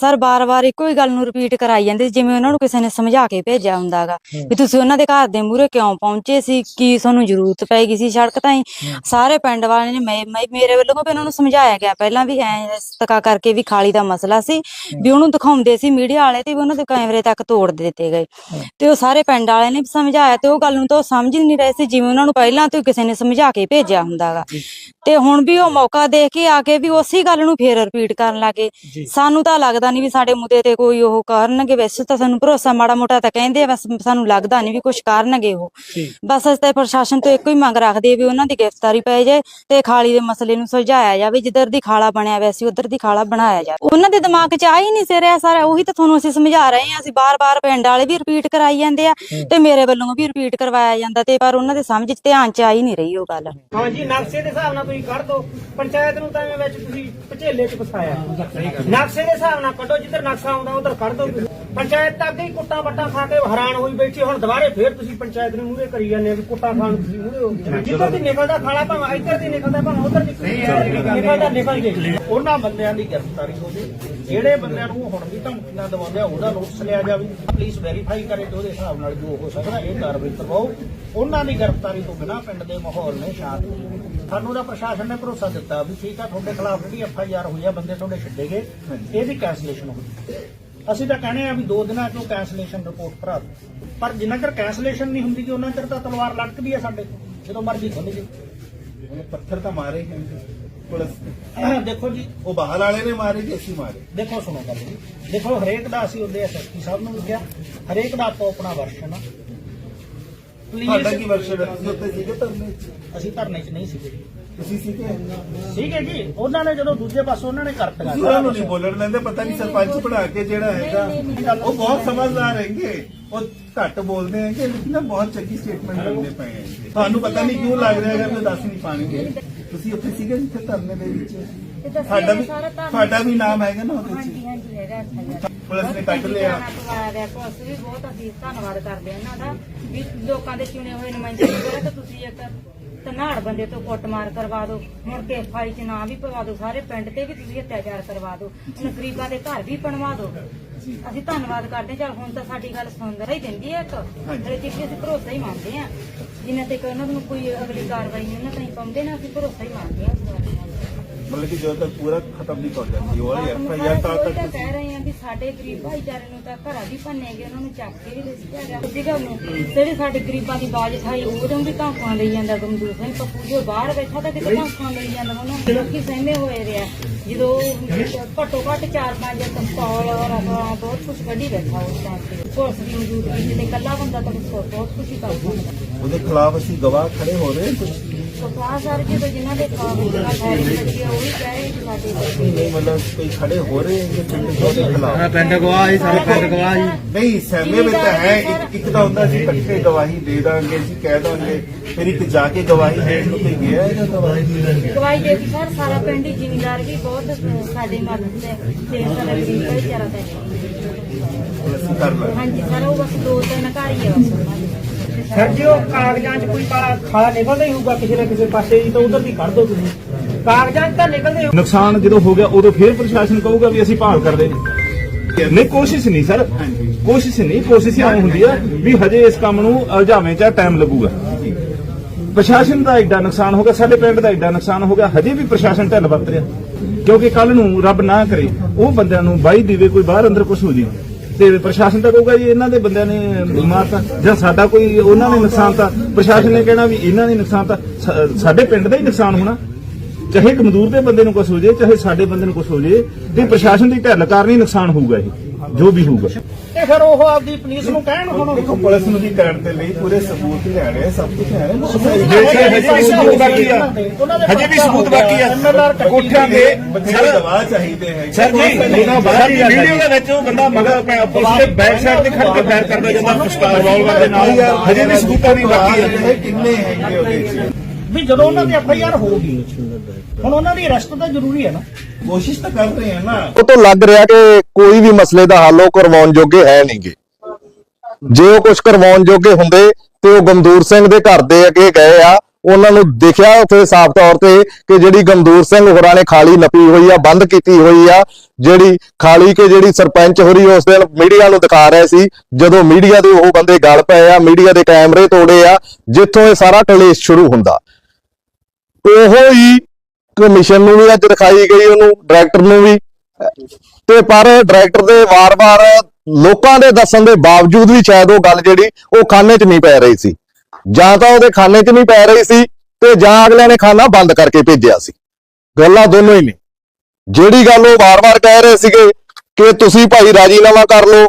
Sir ਬਾਰ-ਬਾਰ ਇੱਕੋ ਹੀ ਗੱਲ ਨੂੰ ਰਿਪੀਟ ਕਰਾਈ ਜਾਂਦੇ ਸੀ, ਜਿਵੇਂ ਉਹਨਾਂ ਨੂੰ ਕਿਸੇ ਨੇ ਸਮਝਾ ਕੇ ਭੇਜਿਆ ਹੁੰਦਾਗਾ ਵੀ ਤੁਸੀਂ ਉਹਨਾਂ ਦੇ ਘਰ ਦੇ ਮੂਹਰੇ ਕਿਉਂ ਪਹੁੰਚੇ ਸੀ ਕੀ ਤੁਹਾਨੂੰ ਜ਼ਰੂਰਤ ਪੈ ਗਈ ਸੀ ਸੜਕ ਤਾਈਂ? ਸਾਰੇ ਪਿੰਡ ਵਾਲਿਆਂ ਨੇ ਮੈਂ ਮੈਂ- ਮੇਰੇ ਵੱਲੋਂ ਵੀ ਉਹਨਾਂ ਨੂੰ ਸਮਝਾਇਆ ਗਿਆ। ਪਹਿਲਾਂ ਵੀ ਐ ਤਕਾ ਕਰਕੇ ਵੀ ਖਾਲੀ ਦਾ ਮਸਲਾ ਸੀ ਵੀ ਉਹਨੂੰ ਦਿਖਾਉਂਦੇ ਸੀ ਮੀਡੀਆ ਵਾਲੇ ਤੇ ਵੀ ਉਹਨਾਂ ਦੇ ਕੈਮਰੇ ਤੱਕ ਤੋੜ ਦਿੱਤੇ ਗਏ। ਤੇ ਉਹ ਸਾਰੇ ਪਿੰਡ ਵਾਲਿਆਂ ਨੇ ਵੀ ਸਮਝਾਇਆ ਤੇ ਉਹ ਗੱਲ ਨੂੰ ਤਾਂ ਉਹ ਸਮਝ ਹੀ ਨਹੀਂ ਰਹੇ ਸੀ ਜਿਵੇਂ ਉਹਨਾਂ ਨੂੰ ਪਹਿਲਾਂ ਤੋਂ ਹੀ ਕਿਸੇ ਨੇ ਸਮਝਾ ਕੇ ਭੇਜਿਆ ਹੁੰਦਾਗਾ ਤੇ ਹੁਣ ਵੀ ਉਹ ਮੌਕਾ ਦੇਖ ਕੇ ਆ ਕੇ ਵੀ ਉਸੇ ਗੱਲ ਨੂੰ ਫੇਰ ਰਿਪੀਟ ਕਰਨ ਲੱਗੇ। ਸਾਨੂੰ ਤਾਂ ਲੱਗਦਾ ਨਹੀਂ ਵੀ ਸਾਡੇ ਮੁੱਦੇ ਤੇ ਕੋਈ ਉਹ ਕਰਨਗੇ। ਵੈਸੇ ਤਾਂ ਸਾਨੂੰ ਭਰੋਸਾ ਮਾੜਾ ਮੋਟਾ ਤਾਂ ਕਹਿੰਦੇ ਆ ਬਸ ਸਾਨੂੰ ਲੱਗਦਾ ਨਹੀਂ ਵੀ ਕੁਝ ਕਰਨਗੇ ਉਹ। ਬਸ ਅਸੀਂ ਤਾਂ ਪ੍ਰਸ਼ਾਸਨ ਤੋਂ ਇੱਕੋ ਹੀ ਮੰਗ ਰੱਖਦੇ ਆ ਵੀ ਉਹਨਾਂ ਦੀ ਗ੍ਰਿਫਤਾਰੀ ਪੈ ਜਾਏ ਤੇ ਖਾਲੀ ਦੇ ਮਸਲੇ ਨੂੰ ਸੁਲਝਾਇਆ ਜਾਵੇ ਜਿੱਧਰ ਦੀ ਖਾਲਾ ਬਣਿਆ ਹੋਇਆ ਸੀ ਉਧਰ ਦੀ ਖਾਲਾ ਬਣਾਇਆ ਜਾਵੇ। ਉਹਨਾਂ ਦੇ ਦਿਮਾਗ 'ਚ ਆ ਹੀ ਨਹੀਂ ਸੀ ਰਿਹਾ ਸਾਰਾ ਉਹੀ ਤਾਂ ਤੁਹਾਨੂੰ ਅਸੀਂ ਸਮਝਾ ਰਹੇ ਹਾਂ। ਅਸੀਂ ਬਾਰ-ਬਾਰ ਪਿੰਡ ਵਾਲੇ ਵੀ ਰਿਪੀਟ ਕਰਾਈ ਜਾਂਦੇ ਆ ਤੇ ਮੇਰੇ ਵੱਲੋਂ ਵੀ ਰਿਪੀਟ ਕਰਵਾਇਆ ਜਾਂਦਾ ਤੇ ਪਰ ਉਹਨਾਂ ਦੇ ਸਮਝ 'ਚ ਧਿਆਨ 'ਚ ਆ ਹੀ ਨਹੀਂ ਰਹੀ ਉਹ ਗੱਲ। ਹਾਂਜੀ ਨਕਸ਼ੇ ਦੇ ਹਿਸਾਬ ਨਾਲ ਤੁਸੀਂ ਕੱਢ ਦੋ। ਪੰਚਾਇਤ ਨੂੰ ਤਾਂ ਐਵੇਂ ਵਿੱਚ ਤੁਸੀਂ ਪਚੇਲੇ ਚ ਫਸਾਇਆ। ਨਕਸ਼ੇ ਦੇ ਹਿਸਾਬ ਨਾਲ ਕੱਢੋ ਜਿੱਧਰ ਨਕਸ਼ਾ ਆਉਂਦਾ ਉਧਰ ਕੱਢ ਦੋ। ਤੁਸੀਂ। ਪੰਚਾਇਤ ਤਾਂ ਅੱਗੇ ਹੀ ਕੁੱਟਾਂ ਬੱਟਾਂ ਖਾ ਕੇ ਹੈਰਾਨ ਹੋਈ ਬੈਠੀ ਹੁਣ ਦੁਬਾਰੇ ਫੇਰ ਤੁਸੀਂ ਪੰਚਾਇਤ ਨੂੰ ਮੂਹਰੇ ਕਰੀ ਜਾਂਦੇ ਆ ਵੀ ਕੁੱਟਾਂ ਖਾਣ ਨੂੰ ਤੁਸੀਂ ਮੂਹਰੇ ਹੋ ਗਏ। ਜਿੱਧਰ ਦੀ ਨਿਕਲਦਾ ਖਾਲਾ ਭਾਵੇਂ ਇੱਧਰ ਦੀ ਨਿਕਲਦਾ ਭਾਵੇਂ ਉਧਰ ਦੀ ਨਿਕਲਦਾ ਨਿਕਲ ਜੇ। ਉਹਨਾਂ ਬੰਦਿਆਂ ਦੀ ਗ੍ਰਿਫਤਾਰੀ ਹੋਵੇ ਜਿਹੜੇ ਬੰਦਿਆਂ ਨੂੰ ਹੁਣ ਵੀ ਧਮਕੀਆਂ ਦਵਾਉਂਦੇ ਆ ਉਹਦਾ ਨੋਟਿਸ ਲਿਆ ਜਾਵੇ। ਪੁਲਿਸ ਵੈਰੀਫਾਈ ਕਰੇ ਤੇ ਉਹਦੇ ਹਿਸਾਬ ਨਾਲ ਜੋ ਹੋ ਸਕਦਾ ਇਹ ਕਾਰਵਾਈ ਕਰਵਾਓ। ਉਹਨਾਂ ਦੀ ਗ੍ਰਿਫਤਾਰੀ ਤੋਂ ਬਿਨਾਂ ਪਿੰਡ ਦੇ ਮਾਹੌਲ ਨੇ ਸ਼ਾਂਤ ਸਾਨੂੰ ਦਾ ਪ੍ਰਸ਼ਾਸਨ ਨੇ ਭਰੋਸਾ ਦਿੱਤਾ ਵੀ ਠੀਕ ਆ ਤੁਹਾਡੇ ਖਿਲਾਫ ਜਿਹੜੀ ਐਫ ਆਈ ਆਰ ਹੋਈ ਆ ਬੰਦੇ ਤੁਹਾਡੇ ਛੱਡੇ ਗਏ ਇਹਦੀ ਕੈਂਸਲੇਸ਼ਨ ਹੋਈ। ਅਸੀਂ ਤਾਂ ਕਹਿੰਦੇ ਆ ਵੀ ਦੋ ਦਿਨਾਂ ਚੋਂ ਕੈਂਸਲੇਸ਼ਨ ਰਿਪੋਰਟ ਭਰਾ ਦਿਓ। ਪਰ ਜਿੰਨਾ ਚਿਰ ਕੈਂਸਲੇਸ਼ਨ ਨਹੀਂ ਹੁੰਦੀ ਕਿ ਉਹਨਾਂ ਚਿਰ ਤਾਂ ਤਲਵਾਰ ਲਟਕਦੀ ਆ ਸਾਡੇ ਜਦੋਂ ਮਰਜ਼ੀ ਖੁੱਲ ਜੇ। ਉਹਨੇ ਪੱਥਰ ਤਾਂ ਮਾਰੇ ਹੀ ਪੁਲਿਸ ਦੇਖੋ ਜੀ। ਉਹ ਬਾਹਰ ਵਾਲੇ ਨੇ ਮਾਰੇ ਕਿ ਅਸੀਂ ਮਾਰੇ। ਦੇਖੋ ਸੁਣੋ ਗੱਲ ਜੀ। ਦੇਖੋ ਹਰੇਕ ਦਾ ਅਸੀਂ ਉਹਦੇ ਐਸਐਸਪੀ ਸਾਹਿਬ ਨੂੰ ਵੀ ਕਿਹਾ ਹਰੇਕ ਦਾ ਆਪੋ ਆਪਣਾ ਵਰਸ਼ਨ ਆ। ਤੁਹਾਡਾ ਕੀ ਵਰਸ਼ਨ ਹੈ? ਤੁਸੀਂ ਉੱਤੇ ਸੀਗੇ ਧਰਨੇ? 'ਚ? ਅਸੀਂ ਧਰਨੇ 'ਚ ਨਹੀਂ ਸੀਗੇ ਤੁਸੀਂ ਸੀਗੇ? ਸੀਗੇ ਜੀ। ਉਹਨਾਂ ਨੇ ਜਦੋਂ ਦੂਜੇ ਪਾਸੇ ਉਹਨਾਂ ਨੇ ਕਰਤ। ਤੁਸੀਂ ਉਹਨਾਂ ਨੂੰ ਨਹੀਂ ਬੋਲਣ ਦਿੰਦੇ ਪਤਾ ਨਹੀਂ ਸਰਪੰਚ ਬਣਾ ਕੇ ਜਿਹੜਾ ਹੈਗਾ। ਉਹ ਬਹੁਤ ਸਮਝਦਾਰ ਹੈਗੇ। ਉਹ ਘੱਟ ਬੋਲਦੇ ਹੈਗੇ ਲੇਕਿਨ ਨਾ ਬਹੁਤ ਚੰਗੀ ਸਟੇਟਮੈਂਟ ਦਿੰਦੇ ਪਏ ਹੈ ਤੁਹਾਨੂੰ ਪਤਾ ਨਹੀਂ ਕਿਉਂ ਲੱਗ ਰਿਹਾ ਹੈਗਾ ਕਿ ਦੱਸ ਨਹੀਂ ਪਾਣਗੇ। ਤੁਸੀਂ ਉੱਥੇ ਸੀਗੇ ਜਿੱਥੇ ਧਰਨੇ ਦੇ ਵਿੱਚ? ਤੁਹਾਡਾ ਵੀ ਤੁਹਾਡਾ ਵੀ ਨਾਮ ਹੈਗਾ ਨਾ ਉਹਦੇ ਹਾਂਜੀ ਵਿੱਚ। ਹਾਂਜੀ ਹੈਗਾ ਇੱਥੇ ਪੁਲਿਸ ਨੇ ਕੱਢ ਲਿਆ। ਪੁਲਿਸ ਵੀ ਬਹੁਤ ਅਸੀਂ ਧੰਨਵਾਦ ਕਰਦੇ ਹਾਂ ਇਹਨਾਂ ਦਾ ਵੀ ਲੋਕਾਂ ਦੇ ਚੁਣੇ ਹੋਏ ਨੁਮਾਇੰਦੇ ਨੂੰ ਤਾਂ ਤੁਸੀਂ ਇੱਕ ਧਨਾੜ ਬੰਦੇ ਤੋਂ ਕੁੱਟਮਾਰ ਕਰਵਾ ਦਿਓ। ਹੁਣ ਕੇ ਫਾਈ ਚ ਨਾਂ ਵੀ ਪਵਾ ਦਿਓ ਸਾਰੇ ਪਿੰਡ ਤੇ ਵੀ ਤੁਸੀਂ ਅਤਿਆਚਾਰ ਕਰਵਾ ਦਿਓ। ਹੁਣ ਗਰੀਬਾਂ ਦੇ ਘਰ ਵੀ ਬਣਵਾ ਦਿਓ। ਅਸੀਂ ਧੰਨਵਾਦ ਕਰਦੇ ਹਾਂ। ਚਲ ਹੁਣ ਤਾਂ ਸਾਡੀ ਗੱਲ ਸੁਣਦਾ ਹੀ ਦਿੰਦੀ ਹੈ ਇੱਕ। ਹਲੇ ਤੱਕ ਅਸੀਂ ਭਰੋਸਾ ਹੀ ਮੰਨਦੇ ਹਾਂ। ਜਿੰਨਾ ਤੱਕ ਉਹਨਾਂ ਨੂੰ ਕੋਈ ਅਗਲੀ ਕਾਰਵਾਈ ਨਹੀਂ ਉਹਨਾਂ ਤਾਈਂ ਪਾਉਂਦੇ ਨਾ ਅਸੀਂ ਭਰੋਸਾ ਹੀ ਮੰਨਦੇ ਹਾਂ। ਇਸ ਗੱਲ ਨਾਲ ਮਤਲਬ ਕਿ ਜਦੋਂ ਤੱਕ ਪੂਰਾ ਖਤਮ ਨਹੀਂ ਕਰ ਜਾਂਦੀ ਉਹ ਵਾਲੀ ਐਫ ਆਈ ਆਰ ਤਾਂ ਤੱਕ ਕਹਿ ਰਹੇ ਆ ਵੀ ਸਾਡੇ ਗਰੀਬ ਭਾਈਚਾਰੇ ਨੂੰ ਤਾਂ ਘਰਾਂ ਵੀ ਭੰਨੇ ਗਏ ਉਹਨਾਂ ਨੂੰ ਚੱਕ ਕੇ ਵੀ ਲਿਖਿਆ ਗਿਆ ਦੂਜੀ ਗੱਲ ਨੂੰ ਜਿਹੜੇ ਸਾਡੇ ਗਰੀਬਾਂ ਦੀ ਬਾਜ ਖਾਈ ਉਹਦੋਂ ਵੀ ਧਾਂਕਾਂ ਲਈ ਜਾਂਦਾ ਗਮਦੂਰ ਸਿੰਘ ਪੱਪੂ ਜੋ ਬਾਹਰ ਬੈਠਾ ਤਾਂ ਕਿਤੇ ਧਾਂਕਾਂ ਲਈ ਜਾਂਦਾ ਉਹਨਾਂ ਲੋਕੀ ਸਹਿਮੇ ਹੋਏ ਰਿਹਾ ਜਦੋਂ ਘੱਟੋ ਘੱਟ ਚਾਰ ਪੰਜ ਕੰਪੌਲ ਰਫਾ ਬਹੁਤ ਕੁਝ ਕੱਢੀ ਬੈਠਾ ਉਸ ਟਾਈਮ ਤੇ ਪੁਲਿਸ ਦੀ ਮੌਜੂਦਗੀ ਤੇ ਇਕੱਲਾ ਬੰਦਾ ਤਾਂ ਬਹੁਤ ਕੁਝ ਹੀ ਕਰ ਉਹਦੇ ਖਿਲਾਫ ਅਸੀਂ ਗਵਾਹ ਖੜੇ ਹੋ ਰਹੇ ਕੁਝ ਕਪਾਹ ਸਰ ਜਦੋਂ ਜਿਨ੍ਹਾਂ ਦੇ ਕਾਬੂ ਦਾ ਫੈਸਲਾ ਲੱਗੇ ਉਹ ਵੀ ਕਹਿ ਕਿ ਸਾਡੇ ਨਹੀਂ ਮਤਲਬ ਕੋਈ ਖੜੇ ਹੋ ਰਹੇ ਦੇ ਉਹਦੇ ਖਿਲਾਫ ਪਿੰਡ ਗਵਾਹ ਜੀ ਸਾਰਾ ਪਿੰਡ ਗਵਾਹ ਜੀ ਨਹੀਂ ਸਹਿਮੇ ਵਿੱਚ ਤਾਂ ਹੈ ਇੱਕ ਇੱਕ ਤਾਂ ਹੁੰਦਾ ਸੀ ਇਕੱਠੇ ਗਵਾਹੀ ਦੇ ਦਾਂਗੇ ਜੀ ਕਹਿ ਦਾਂਗੇ ਫਿਰ ਇੱਕ ਜਾ ਕੇ ਗਵਾਹੀ ਦੇਣ ਨੂੰ ਕੋਈ ਗਿਆ ਹੈ? ਜਾਂ ਗਵਾਹੀ ਦੇ ਦਾਂਗੇ ਗਵਾਈ ਦੇ ਕੇ ਸਰ ਸਾਰਾ ਪਿੰਡ ਹੀ ਜ਼ਿਮੀਂਦਾਰ ਵੀ ਬਹੁਤ ਸਾਡੇ ਮਦਦ ਤੇ ਤੇ ਸਾਡਾ ਗਰੀਬ ਭਾਈਚਾਰਾ ਤੇ ਕਰ ਹਾਂਜੀ ਸਰ ਉਹ ਬਸ ਦੋ ਤਿੰਨ ਘਰ ਹੀ ਆ ਬਸ। ਤੇ ਸਰ- ਜੀ ਉਹ ਕਾਗਜ਼ਾਂ 'ਚ ਕੋਈ ਕਾਲਾ ਖਾਲਾ ਨਿਕਲਦਾ ਹੀ ਹੋਊਗਾ ਕਿਸੇ ਨਾ ਕਿਸੇ ਪਾਸੇ ਜੀ ਤਾਂ ਉਧਰ ਦੀ ਕੱਢ ਦੋ ਤੁਸੀਂ। ਕਾਗਜ਼ਾਂ 'ਚ ਤਾਂ ਨਿਕਲਦੇ ਹੋ ਨੁਕਸਾਨ ਜਦੋਂ ਹੋ ਗਿਆ, ਉਦੋਂ ਫਿਰ ਪ੍ਰਸ਼ਾਸਨ ਕਹੂਗਾ ਵੀ ਅਸੀਂ ਭਾਲ ਕਰਦੇ ਨੇ ਨਹੀਂ, ਕੋਸ਼ਿਸ਼ ਨਹੀਂ ਸਰ। ਕੋਸ਼ਿਸ਼ ਨਹੀਂ, ਕੋਸ਼ਿਸ਼ ਇਹ ਹੁੰਦੀ ਆ ਵੀ ਹਜੇ ਇਸ ਕੰਮ ਨੂੰ ਅਲਝਾਵੇਂ ਚ ਟਾਈਮ ਲੱਗੂਗਾ। ਪ੍ਰਸ਼ਾਸਨ ਦਾ ਐਡਾ ਨੁਕਸਾਨ ਹੋ ਗਿਆ, ਸਾਡੇ ਪਿੰਡ ਦਾ ਐਡਾ ਨੁਕਸਾਨ ਹੋ ਗਿਆ, ਹਜੇ ਵੀ ਪ੍ਰਸ਼ਾਸਨ ਢਿੱਲ ਵਰਤ ਰਿਹਾ। ਕਿਉਂਕਿ ਕੱਲ ਨੂੰ ਰੱਬ ਨਾ ਕਰੇ, ਉਹ ਬੰਦਿਆਂ ਨੂੰ ਬਾਈ ਦੇਵੇ ਕੋਈ ਬਾਹਰ ਅੰਦਰ ਕੁਝ ਹੋ ਜੀ। ਤੇ ਪ੍ਰਸ਼ਾਸਨ ਤਾਂ ਕਹੂਗਾ ਜੀ? ਇਹਨਾਂ ਦੇ ਬੰਦਿਆਂ ਨੇ ਮਾਰਤਾ ਜਾਂ ਸਾਡਾ ਕੋਈ ਉਹਨਾਂ ਨੇ ਨੁਕਸਾਨ ਤਾਂ ਪ੍ਰਸ਼ਾਸਨ ਨੇ ਕਹਿਣਾ ਵੀ ਇਹਨਾਂ ਨੇ ਨੁਕਸਾਨ ਤਾਂ ਸਾਡੇ ਪਿੰਡ ਦਾ ਹੀ ਨੁਕਸਾਨ ਹੋਣਾ। ਚਾਹੇ ਇੱਕ ਦੇ ਬੰਦੇ ਨੂੰ ਕੁਝ ਹੋ ਜੇ ਚਾਹੇ ਸਾਡੇ ਬੰਦੇ ਨੂੰ ਕੁਝ ਹੋ ਜੇ ਤੇ ਪ੍ਰਸ਼ਾਸਨ ਦੀ ਢਿੱਲ ਕਾਰਨ ਹੀ ਨੁਕਸਾਨ ਹੋਊਗਾ ਇਹ। ਜੋ ਵੀ ਹੋਊਗਾ। ਤੇ ਫਿਰ ਉਹ ਆਪਦੀ ਪੁਲਿਸ ਨੂੰ ਕਹਿਣ ਹੁਣ। ਦੇਖੋ ਪੁਲਿਸ ਨੂੰ ਵੀ ਕਰਨ ਦੇ ਲਈ ਪੂਰੇ ਸਬੂਤ ਲੈਣੇ ਆ, ਸਭ ਕੁਝ ਹੈ। ਹਜੇ ਵੀ ਸਬੂਤ ਬਾਕੀ ਆ। ਹਜੇ ਵੀ ਸਬੂਤ ਬਾਕੀ ਆ। ਕੋਠਿਆਂ ਦੇ ਬਥੇਰੇ ਗਵਾਹ ਚਾਹੀਦੇ ਹੈ। ਸਰ ਨਹੀਂ ਵੀਡੀਓ ਦੇ ਵਿੱਚ ਉਹ ਬੰਦਾ ਮਗਰ ਪਿਆ, ਪੁਲਿਸ ਦੇ ਬੈਕ ਸਾਈਡ ਤੇ ਖੜ ਕੇ ਫਾਇਰ ਕਰਦਾ ਜਾਂਦਾ ਪਿਸਤੌਲ ਰਿਵਾਲਵਰ ਦੇ ਨਾਲ। ਹਜੇ ਵੀ ਸਬੂਤਾਂ ਦੀ ਬਾਕੀ ਆ। ਕਿੰਨੇ ਹੈਗੇ ਉਹਦੇ ਵਿੱਚ? ਵੀ ਜਦੋਂ ਉਹਨਾਂ ਦੀ ਐਫ ਆਈ ਆਰ ਹੋਊਗੀ ਹੁਣ ਉਹਨਾਂ ਦੀ ਅਰੈਸਟ ਤਾਂ ਜ਼ਰੂਰੀ ਹੈ ਨਾ। ਕੋਸ਼ਿਸ਼ ਤਾਂ ਕਰ ਰਹੇ ਆ ਨਾ। ਉਹ ਤੋਂ ਲੱਗ ਰਿਹਾ ਕਿ ਕੋਈ ਵੀ ਮਸਲੇ ਦਾ ਹੱਲ ਉਹ ਕਰਵਾਉਣ ਜੋਗੇ ਹੈ ਨਹੀਂਗੇ। ਜੇ ਉਹ ਕੁਝ ਕਰਵਾਉਣ ਜੋਗੇ ਹੁੰਦੇ ਤੇ ਉਹ ਗਮਦੂਰ ਸਿੰਘ ਦੇ ਘਰ ਦੇ ਅੱਗੇ ਗਏ ਆ, ਉਹਨਾਂ ਨੂੰ ਦਿਖਿਆ ਉੱਥੇ ਸਾਫ਼ ਤੌਰ ਤੇ ਕਿ ਜਿਹੜੀ ਗਮਦੂਰ ਸਿੰਘ ਹੋਰਾਂ ਨੇ ਖਾਲੀ ਨਪੀ ਹੋਈ ਆ, ਬੰਦ ਕੀਤੀ ਹੋਈ ਆ, ਜਿਹੜੀ ਖਾਲੀ ਕੇ ਜਿਹੜੀ ਸਰਪੰਚ ਹੋਰੀ ਉਸ ਦਿਨ ਮੀਡੀਆ ਨੂੰ ਦਿਖਾ ਰਹੇ ਸੀ, ਜਦੋਂ ਮੀਡੀਆ ਦੇ ਉਹ ਬੰਦੇ ਗੱਲ ਪਏ ਆ, ਮੀਡੀਆ ਦੇ ਕੈਮਰੇ ਤੋੜੇ ਆ, ਜਿੱਥੋਂ ਇਹ ਸਾਰਾ ਕਲੇਸ਼ ਸ਼ੁਰੂ ਹੁੰਦਾ। ਉਹੋ ਹੀ ਕਮਿਸ਼ਨ ਨੂੰ ਵੀ ਅੱਜ ਦਿਖਾਈ ਗਈ, ਉਹਨੂੰ ਡਾਇਰੈਕਟਰ ਨੂੰ ਵੀ। ਤੇ ਪਰ ਡਾਇਰੈਕਟਰ ਦੇ ਵਾਰ-ਵਾਰ ਲੋਕਾਂ ਦੇ ਦੱਸਣ ਦੇ ਬਾਵਜੂਦ ਵੀ ਸ਼ਾਇਦ ਉਹ ਗੱਲ ਜਿਹੜੀ ਉਹ ਖਾਨੇ 'ਚ ਨਹੀਂ ਪੈ ਰਹੀ ਸੀ। ਜਾਂ ਤਾਂ ਉਹਦੇ ਖਾਨੇ 'ਚ ਨਹੀਂ ਪੈ ਰਹੀ ਸੀ ਤੇ ਜਾਂ ਅਗਲਿਆਂ ਨੇ ਖਾਨਾ ਬੰਦ ਕਰਕੇ ਭੇਜਿਆ ਸੀ। ਗੱਲਾਂ ਦੋਨੋਂ ਹੀ ਨੇ। ਜਿਹੜੀ ਗੱਲ ਉਹ ਵਾਰ-ਵਾਰ ਕਹਿ ਰਹੇ ਸੀਗੇ ਕਿ ਤੁਸੀਂ ਭਾਈ ਰਾਜੀਨਾਮਾ ਕਰ ਲਓ।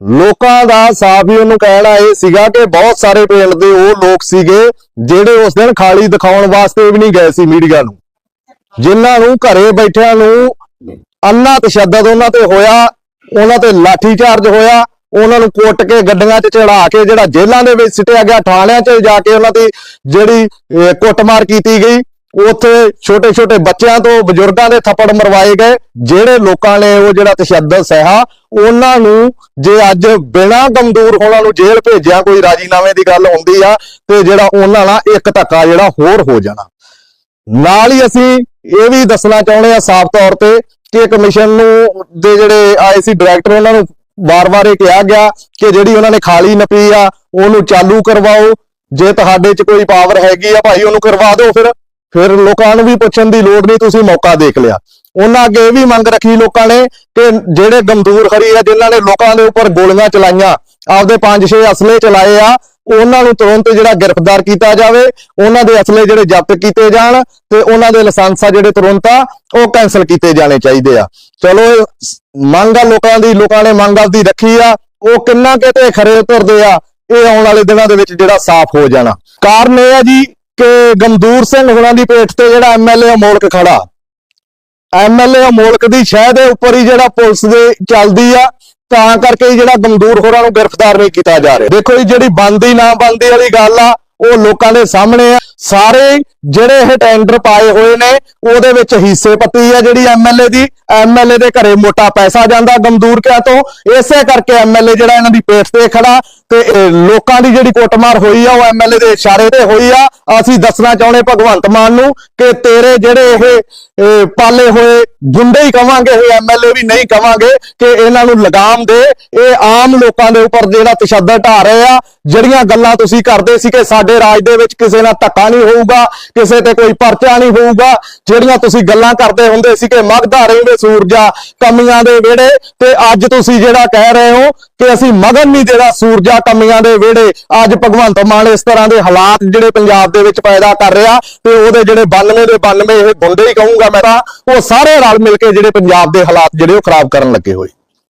ਲੋਕਾਂ ਦਾ ਸਾਫ਼ ਹੀ ਉਹਨੂੰ ਕਹਿਣਾ ਇਹ ਸੀਗਾ ਕਿ ਬਹੁਤ ਸਾਰੇ ਪਿੰਡ ਦੇ ਉਹ ਲੋਕ ਸੀਗੇ ਜਿਹੜੇ ਉਸ ਦਿਨ ਖਾਲੀ ਦਿਖਾਉਣ ਵਾਸਤੇ ਵੀ ਨਹੀਂ ਗਏ ਸੀ ਮੀਡੀਆ ਨੂੰ। ਜਿਨ੍ਹਾਂ ਨੂੰ ਘਰੇ ਬੈਠਿਆਂ ਨੂੰ ਅੰਨਾ ਤਸ਼ੱਦਦ ਉਹਨਾਂ ਤੇ ਹੋਇਆ, ਉਹਨਾਂ ਤੇ ਲਾਠੀ ਚਾਰਜ ਹੋਇਆ, ਉਹਨਾਂ ਨੂੰ ਕੁੱਟ ਕੇ ਗੱਡੀਆਂ 'ਚ ਚੜਾ ਕੇ ਜਿਹੜਾ ਜੇਲ੍ਹਾਂ ਦੇ ਵਿੱਚ ਸਿੱਟਿਆ ਗਿਆ, ਥਾਣਿਆਂ 'ਚ ਜਾ ਕੇ ਉਹਨਾਂ ਦੀ ਜਿਹੜੀ ਕੁੱਟਮਾਰ ਕੀਤੀ ਗਈ, ਉੱਥੇ ਛੋਟੇ ਛੋਟੇ ਬੱਚਿਆਂ ਤੋਂ ਬਜ਼ੁਰਗਾਂ ਦੇ ਥੱਪੜ ਮਰਵਾਏ ਗਏ, ਜਿਹੜੇ ਲੋਕਾਂ ਨੇ ਉਹ ਜਿਹੜਾ ਤਸ਼ੱਦਦ ਸਹਿਆ, ਉਹਨਾਂ ਨੂੰ ਜੇ ਅੱਜ ਬਿਨਾਂ ਗਮਦੂਰ ਹੋਣਾ ਨੂੰ ਜੇਲ੍ਹ ਭੇਜਿਆ, ਕੋਈ ਰਾਜੀਨਾਮੇ ਦੀ ਗੱਲ ਹੁੰਦੀ ਆ, ਤੇ ਜਿਹੜਾ ਉਹਨਾਂ ਨਾਲ ਇੱਕ ਧੱਕਾ ਜਿਹੜਾ ਹੋਰ ਹੋ ਜਾਣਾ। ਨਾਲ ਹੀ ਅਸੀਂ ਇਹ ਵੀ ਦੱਸਣਾ ਚਾਹੁੰਦੇ ਆ, ਸਾਫ਼ ਤੌਰ ਤੇ ਕਿ ਕਮਿਸ਼ਨ ਨੂੰ ਦੇ ਜਿਹੜੇ ਆਏ ਸੀ ਡਾਇਰੈਕਟਰ, ਉਹਨਾਂ ਨੂੰ ਵਾਰ-ਵਾਰ ਇਹ ਕਿਹਾ ਗਿਆ ਕਿ ਜਿਹੜੀ ਉਹਨਾਂ ਨੇ ਖਾਲੀ ਨਪੀ ਆ, ਉਹਨੂੰ ਚਾਲੂ ਕਰਵਾਓ। ਜੇ ਤੁਹਾਡੇ 'ਚ ਕੋਈ ਪਾਵਰ ਹੈਗੀ ਆ, ਭਾਈ ਉਹਨੂੰ ਕਰਵਾ ਦਿਓ ਫਿਰ। ਫਿਰ ਲੋਕਾਂ ਨੂੰ ਵੀ ਪੁੱਛਣ ਦੀ ਲੋੜ ਨਹੀਂ, ਤੁਸੀਂ ਮੌਕਾ ਦੇਖ ਲਿਆ। ਉਹਨਾਂ ਅੱਗੇ ਇਹ ਵੀ ਮੰਗ ਰੱਖੀ ਲੋਕਾਂ ਨੇ ਕਿ ਜਿਹੜੇ ਗੰਦੂਰ ਖਰੀ ਆ, ਜਿਨ੍ਹਾਂ ਨੇ ਲੋਕਾਂ ਦੇ ਉੱਪਰ ਗੋਲੀਆਂ ਚਲਾਈਆਂ, ਆਪਦੇ 5-6 ਅਸਲੇ ਚਲਾਏ ਆ ਉਹਨਾਂ ਨੂੰ ਤੁਰੰਤ ਜਿਹੜਾ ਗ੍ਰਿਫਤਾਰ ਕੀਤਾ ਜਾਵੇ, ਉਹਨਾਂ ਦੇ ਅਸਲੇ ਜਿਹੜੇ ਜ਼ਬਤ ਕੀਤੇ ਜਾਣ ਤੇ ਉਹਨਾਂ ਦੇ ਲਾਇਸੈਂਸ ਆ ਜਿਹੜੇ ਤੁਰੰਤ ਆ, ਉਹ ਕੈਨਸਲ ਕੀਤੇ ਜਾਣੇ ਚਾਹੀਦੇ ਆ। ਚਲੋ, ਮੰਗ ਆ ਲੋਕਾਂ ਦੀ, ਲੋਕਾਂ ਨੇ ਮੰਗ ਆਪਦੀ ਰੱਖੀ ਆ, ਉਹ ਕਿੰਨਾ ਕਿਤੇ ਖਰੇ ਉਤਰਦੇ ਆ, ਇਹ ਆਉਣ ਵਾਲੇ ਦਿਨਾਂ ਦੇ ਵਿੱਚ ਜਿਹੜਾ ਸਾਫ਼ ਹੋ ਜਾਣਾ। ਕਾਰਨ ਇਹ ਆ ਜੀ ਕਿ ਗਮਦੂਰ ਸਿੰਘ ਹੁਣਾਂ ਦੀ ਪੇਠ ਤੇ ਜਿਹੜਾ ਐਮਐਲਏ ਮੋਲਕ ਖੜਾ। ਐਮਐਲਏ ਅਮੋਲਕ ਦੀ ਸ਼ਹਿ ਦੇ ਉੱਪਰ ਹੀ ਜਿਹੜਾ ਪੁਲਿਸ ਦੇ ਚੱਲਦੀ ਆ ਤਾਂ ਕਰਕੇ ਜਿਹੜਾ ਗੰਦੂਰ ਹੋਰਾਂ ਨੂੰ ਗ੍ਰਿਫਤਾਰ ਨਹੀਂ ਕੀਤਾ ਜਾ ਰਿਹਾ। ਦੇਖੋ ਜੀ, ਜਿਹੜੀ ਬੰਦੀ ਨਾ ਬੰਦੀ ਵਾਲੀ ਗੱਲ ਆ, ਉਹ ਲੋਕਾਂ ਦੇ ਸਾਹਮਣੇ ਆ। ਸਾਰੇ ਜਿਹੜੇ ਇਹ ਟੈਂਡਰ ਪਾਏ ਹੋਏ ਨੇ, ਉਹਦੇ ਵਿੱਚ ਹਿੱਸੇ ਪੱਤੀ ਆ ਜਿਹੜੀ ਐਮਐਲਏ ਦੀ। ਐਮਐਲਏ ਦੇ ਘਰੇ ਮੋਟਾ ਪੈਸਾ ਜਾਂਦਾ ਗੰਦੂਰ ਕਿਆ ਤੋਂ। ਇਸੇ ਕਰਕੇ ਐਮਐਲਏ ਜਿਹੜਾ ਇਹਨਾਂ ਦੀ ਪੇਟ ਤੇ ਖੜਾ। ਤੇ ਲੋਕਾਂ ਦੀ ਜਿਹੜੀ ਕੁੱਟਮਾਰ ਹੋਈ ਆ, ਉਹ ਐਮਐਲਏ ਦੇ ਇਸ਼ਾਰੇ ਤੇ ਹੋਈ ਆ। ਅਸੀਂ ਦੱਸਣਾ ਚਾਹੁੰਦੇ ਭਗਵੰਤ ਮਾਨ ਨੂੰ ਕਿ ਤੇਰੇ ਜਿਹੜੇ ਇਹ ਇਹ ਪਾਲੇ ਹੋਏ ਗੁੰਡੇ ਹੀ ਕਵਾਂਗੇ, ਇਹ ਐਮਐਲਏ ਵੀ ਨਹੀਂ ਕਵਾਂਗੇ ਕਿ ਇਹਨਾਂ ਨੂੰ ਲਗਾਮ ਦੇ। ਇਹ ਆਮ ਲੋਕਾਂ ਦੇ ਉੱਪਰ ਜਿਹੜਾ ਤਸ਼ੱਦਦ ਢਾ ਰਹੇ ਆ, ਜਿਹੜੀਆਂ ਗੱਲਾਂ ਤੁਸੀਂ ਕਰਦੇ ਸੀ ਕਿ ਸਾਡੇ ਰਾਜ ਦੇ ਵਿੱਚ ਕਿਸੇ ਨਾਲ ਧੱਕਾ ਨਹੀਂ ਹੋਊਗਾ, ਕਿਸੇ ਤੇ ਕੋਈ ਪਰਚਾ ਨਹੀਂ ਹੋਊਗਾ, ਜਿਹੜੀਆਂ ਤੁਸੀਂ ਗੱਲਾਂ ਕਰਦੇ ਹੁੰਦੇ ਸੀ ਕਿ ਮਗਧਾਰੇ ਦੇ ਸੂਰਜਾ ਕਮੀਆਂ ਦੇ ਵਿਹੜੇ, ਤੇ ਅੱਜ ਤੁਸੀਂ ਜਿਹੜਾ ਕਹਿ ਰਹੇ ਹੋ ਕਿ ਅਸੀਂ ਮਗਨ ਨਹੀਂ ਦੇਣਾ ਸੂਰਜਾ ਕਮੀਆਂ ਦੇ ਵਿਹੜੇ ਅੱਜ ਭਗਵੰਤ ਮਾਨ ਇਸ ਤਰ੍ਹਾਂ ਦੇ ਹਾਲਾਤ ਜਿਹੜੇ ਪੰਜਾਬ ਦੇ ਵਿੱਚ ਪੈਦਾ ਕਰ ਰਿਹਾ ਤੇ ਉਹਦੇ ਜਿਹੜੇ 92 ਦੇ 92 ਇਹ ਗੁੰਡੇ ਹੀ ਕਹੂੰਗਾ ਮੈਂ ਤਾਂ, ਉਹ ਸਾਰੇ ਰਲ ਮਿਲ ਕੇ ਜਿਹੜੇ ਪੰਜਾਬ ਦੇ ਹਾਲਾਤ ਜਿਹੜੇ ਉਹ ਖਰਾਬ ਕਰਨ ਲੱਗੇ ਹੋਏ।